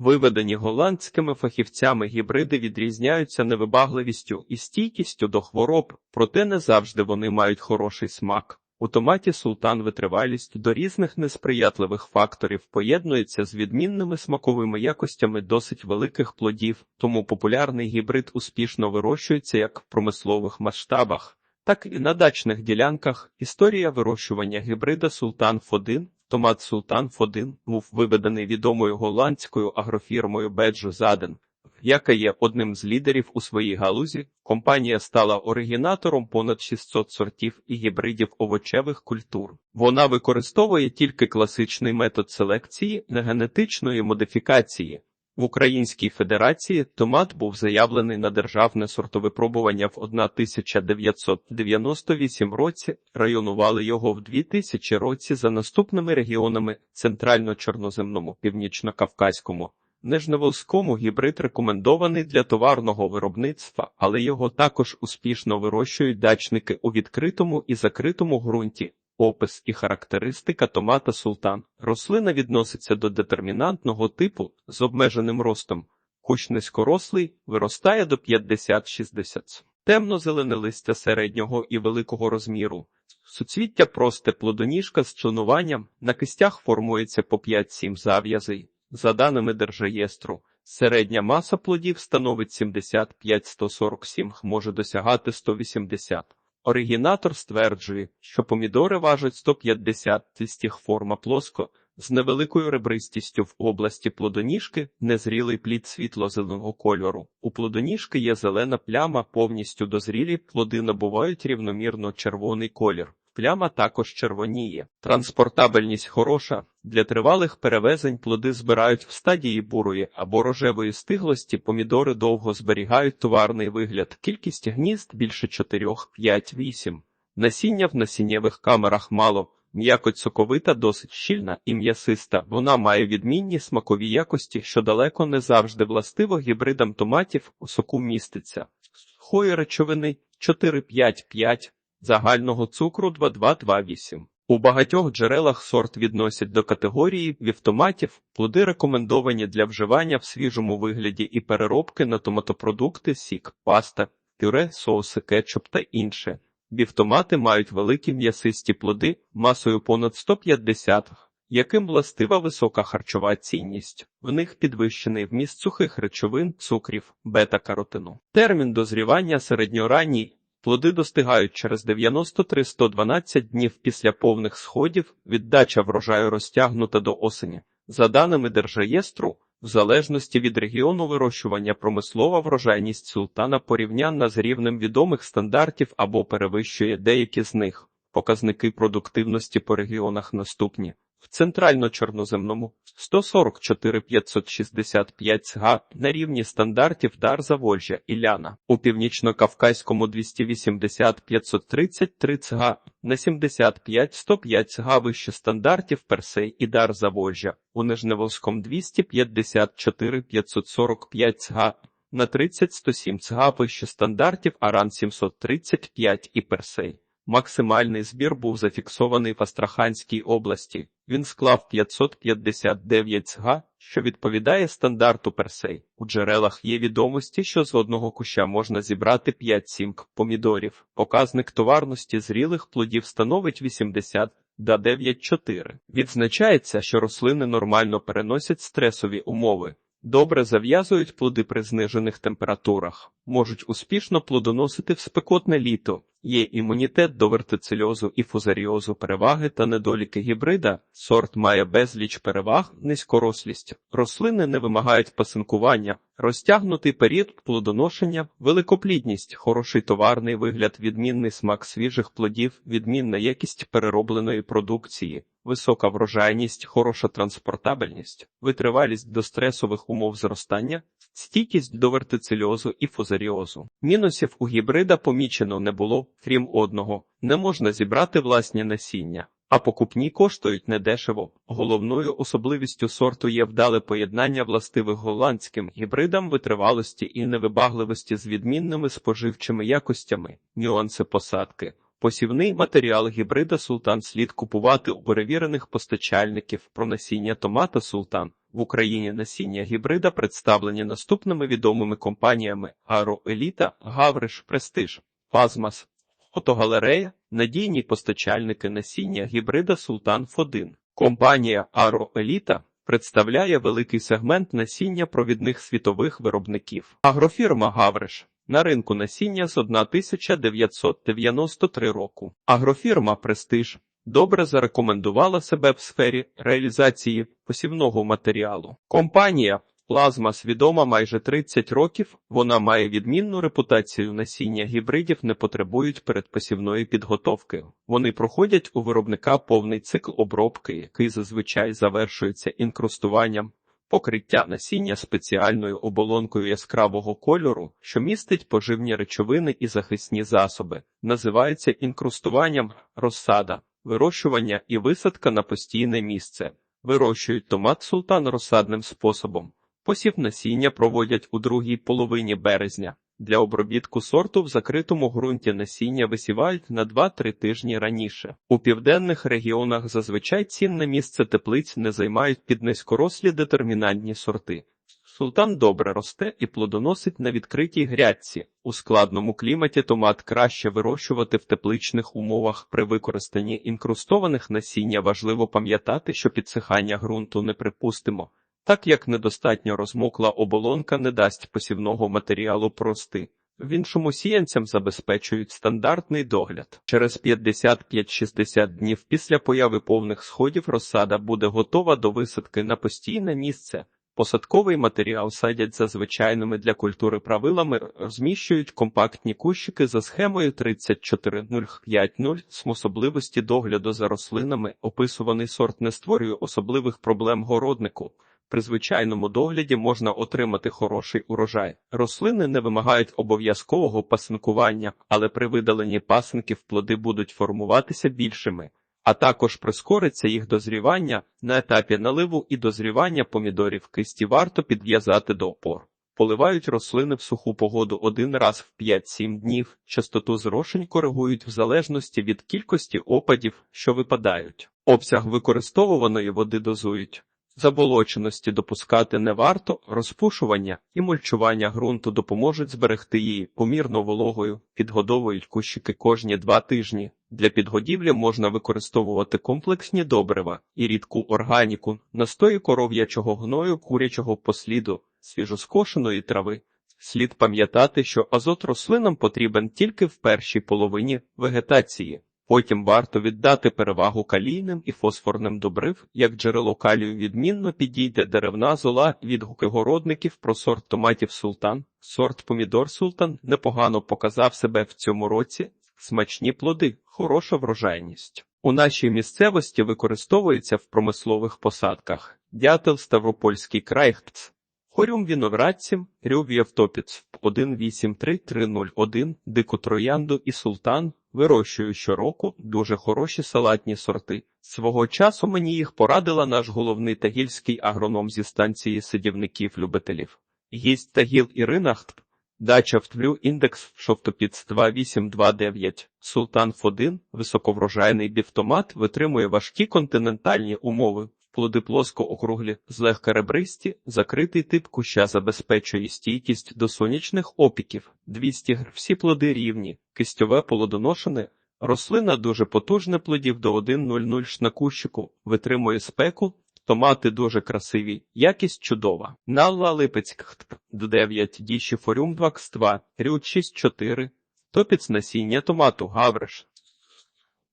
Виведені голландськими фахівцями гібриди відрізняються невибагливістю і стійкістю до хвороб, проте не завжди вони мають хороший смак. У томаті султан витривалість до різних несприятливих факторів поєднується з відмінними смаковими якостями досить великих плодів, тому популярний гібрид успішно вирощується як в промислових масштабах, так і на дачних ділянках. Історія вирощування гібрида Султан Фодин Томат Султан Фодин був виведений відомою голландською агрофірмою Беджу Заден, яка є одним з лідерів у своїй галузі. Компанія стала оригінатором понад 600 сортів і гібридів овочевих культур. Вона використовує тільки класичний метод селекції, на генетичної модифікації. В Українській Федерації томат був заявлений на державне сортовипробування в 1998 році, районували його в 2000 році за наступними регіонами Центрально-Чорноземному, Північно-Кавказькому. Нижневолзькому гібрид рекомендований для товарного виробництва, але його також успішно вирощують дачники у відкритому і закритому ґрунті. Опис і характеристика томата султан. Рослина відноситься до детермінантного типу з обмеженим ростом. Кущ низькорослий, виростає до 50-60 темно-зелене листя середнього і великого розміру. Суцвіття просте плодоніжка з членуванням, на кистях формується по 5-7 зав'язей. За даними Держреєстру, середня маса плодів становить 75-147, може досягати 180. Оригінатор стверджує, що помідори важать 150 тистіх форма плоско, з невеликою ребристістю в області плодоніжки, незрілий плід світло-зеленого кольору. У плодоніжки є зелена пляма, повністю дозрілі плоди набувають рівномірно червоний колір. Пляма також червоніє. Транспортабельність хороша. Для тривалих перевезень плоди збирають в стадії бурої або рожевої стиглості, помідори довго зберігають товарний вигляд. Кількість гнізд більше 4, 5, 8. Насіння в насіннєвих камерах мало. М'якоть соковита, досить щільна і м'ясиста. Вона має відмінні смакові якості, що далеко не завжди властиво гібридам томатів у соку міститься. Сухої речовини 4-5-5, загального цукру 2,228. У багатьох джерелах сорт відносять до категорії вівтоматів, плоди рекомендовані для вживання в свіжому вигляді і переробки на томатопродукти, сік, паста, пюре, соуси, кетчуп та інше. Вівтомати мають великі м'ясисті плоди масою понад 150 яким властива висока харчова цінність. В них підвищений вміст сухих речовин, цукрів, бета-каротину. Термін дозрівання середньоранній Плоди достигають через 93-112 днів після повних сходів, віддача врожаю розтягнута до осені. За даними Держреєстру, в залежності від регіону вирощування промислова врожайність султана порівнянна з рівнем відомих стандартів або перевищує деякі з них. Показники продуктивності по регіонах наступні. В центрально-чорноземному 144 565 цга на рівні стандартів дар Завольжя і Ляна, у північно-кавказькому 280 533 цга на 75 105 цга вище стандартів Персей і дар Завольжя, у Нижневолзькому 254 545 цга на 30 107 цга вище стандартів Аран 735 і Персей. Максимальний збір був зафіксований в Астраханській області. Він склав 559 цга, що відповідає стандарту персей. У джерелах є відомості, що з одного куща можна зібрати 5-7 помідорів. Показник товарності зрілих плодів становить 80 до 9,4. Відзначається, що рослини нормально переносять стресові умови. Добре зав'язують плоди при знижених температурах, можуть успішно плодоносити в спекотне літо. Є імунітет до вертицельозу і фузаріозу переваги та недоліки гібрида. Сорт має безліч переваг, низькорослість. Рослини не вимагають пасинкування, розтягнутий період плодоношення, великоплідність, хороший товарний вигляд, відмінний смак свіжих плодів, відмінна якість переробленої продукції. Висока врожайність, хороша транспортабельність, витривалість до стресових умов зростання, стійкість до вертицельозу і фузаріозу. Мінусів у гібрида помічено не було, крім одного, не можна зібрати власні насіння, а покупні коштують недешево. Головною особливістю сорту є вдале поєднання властивих голландським гібридам витривалості і невибагливості з відмінними споживчими якостями, нюанси посадки. Посівний матеріал гібрида Султан слід купувати у перевірених постачальників про насіння томата Султан. В Україні насіння гібрида представлені наступними відомими компаніями Ароеліта, Гавриш, Престиж, Пазмас, Фотогалерея, надійні постачальники насіння гібрида Султан Ф1. Компанія Ароеліта представляє великий сегмент насіння провідних світових виробників. Агрофірма Гавриш на ринку насіння з 1993 року. Агрофірма Престиж добре зарекомендувала себе в сфері реалізації посівного матеріалу. Компанія Плазмас відома майже 30 років. Вона має відмінну репутацію насіння гібридів не потребують передпосівної підготовки. Вони проходять у виробника повний цикл обробки, який зазвичай завершується інкрустуванням. Покриття насіння спеціальною оболонкою яскравого кольору, що містить поживні речовини і захисні засоби, називається інкрустуванням розсада, вирощування і висадка на постійне місце. Вирощують томат султан розсадним способом. Посів насіння проводять у другій половині березня. Для обробітку сорту в закритому ґрунті насіння висівають на 2-3 тижні раніше. У південних регіонах зазвичай цінне місце теплиць не займають під низькорослі детермінантні сорти. Султан добре росте і плодоносить на відкритій грядці. У складному кліматі томат краще вирощувати в тепличних умовах. При використанні інкрустованих насіння важливо пам'ятати, що підсихання ґрунту неприпустимо так як недостатньо розмокла оболонка не дасть посівного матеріалу прости. В іншому сіянцям забезпечують стандартний догляд. Через 55-60 днів після появи повних сходів розсада буде готова до висадки на постійне місце. Посадковий матеріал садять за звичайними для культури правилами, розміщують компактні кущики за схемою 34050 з особливості догляду за рослинами. Описуваний сорт не створює особливих проблем городнику. При звичайному догляді можна отримати хороший урожай. Рослини не вимагають обов'язкового пасинкування, але при видаленні пасинків плоди будуть формуватися більшими, а також прискориться їх дозрівання на етапі наливу і дозрівання помідорів кисті варто підв'язати до опор. Поливають рослини в суху погоду один раз в 5-7 днів. Частоту зрошень коригують в залежності від кількості опадів, що випадають. Обсяг використовуваної води дозують. Заболоченості допускати не варто, розпушування і мульчування ґрунту допоможуть зберегти її помірно вологою, підгодовують кущики кожні два тижні. Для підгодівлі можна використовувати комплексні добрива і рідку органіку, настої коров'ячого гною, курячого посліду, свіжоскошеної трави. Слід пам'ятати, що азот рослинам потрібен тільки в першій половині вегетації. Потім варто віддати перевагу калійним і фосфорним добрив, як джерело калію відмінно підійде деревна зола відгуки городників про сорт томатів султан. Сорт помідор султан непогано показав себе в цьому році. Смачні плоди, хороша врожайність. У нашій місцевості використовується в промислових посадках дятел Ставропольський крайхц, хорюм віноградців, рюв Євтопіц 183301, дику троянду і султан Вирощую щороку дуже хороші салатні сорти. Свого часу мені їх порадила наш головний тагільський агроном зі станції сидівників-любителів. Гість Тагіл Ірина Хтп, дача втвлю індекс шовтопіц 2829, Султан Ф1, високоврожайний бівтомат витримує важкі континентальні умови. Плоди плоско округлі, злегка ребристі, закритий тип куща забезпечує стійкість до сонячних опіків, 200 гр. Всі плоди рівні, кистьове плодоношене, рослина дуже потужне плодів до 1,00 ш на кущику, витримує спеку, томати дуже красиві, якість чудова. Налла Липецьк 9 діші форюм 2 2 рют 6-4, топіц насіння томату Гавриш.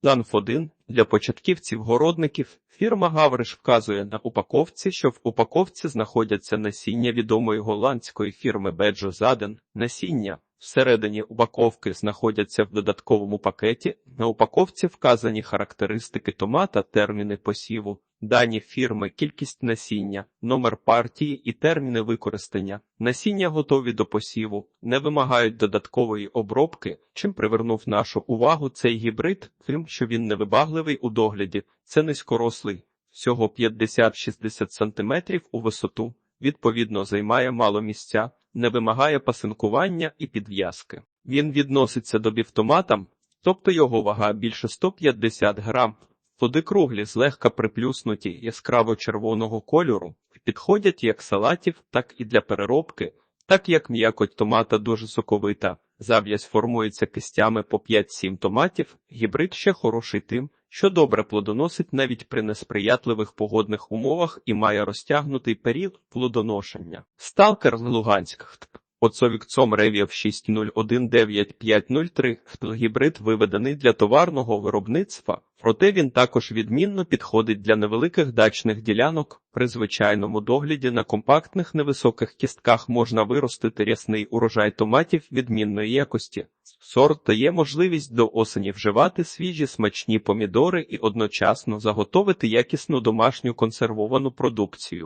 Данф 1 для початківців-городників фірма Гавриш вказує на упаковці, що в упаковці знаходяться насіння відомої голландської фірми Беджо Заден. Насіння всередині упаковки знаходяться в додатковому пакеті. На упаковці вказані характеристики томата, терміни посіву, дані фірми, кількість насіння, номер партії і терміни використання. Насіння готові до посіву, не вимагають додаткової обробки, чим привернув нашу увагу цей гібрид, тим, що він невибагливий у догляді, це низькорослий, всього 50-60 см у висоту, відповідно займає мало місця, не вимагає пасинкування і підв'язки. Він відноситься до бівтоматам, тобто його вага більше 150 грам. Плоди круглі, злегка приплюснуті яскраво червоного кольору, Підходять як салатів, так і для переробки, так як м'якоть томата дуже соковита. Зав'язь формується кистями по 5-7 томатів. Гібрид ще хороший тим, що добре плодоносить навіть при несприятливих погодних умовах і має розтягнутий період плодоношення. Сталкер Луганськ. Оцовік ЦОМ Ревів 60190503 гібрид виведений для товарного виробництва, проте він також відмінно підходить для невеликих дачних ділянок. При звичайному догляді на компактних невисоких кістках можна виростити рясний урожай томатів відмінної якості. Сорт дає можливість до осені вживати свіжі смачні помідори і одночасно заготовити якісну домашню консервовану продукцію.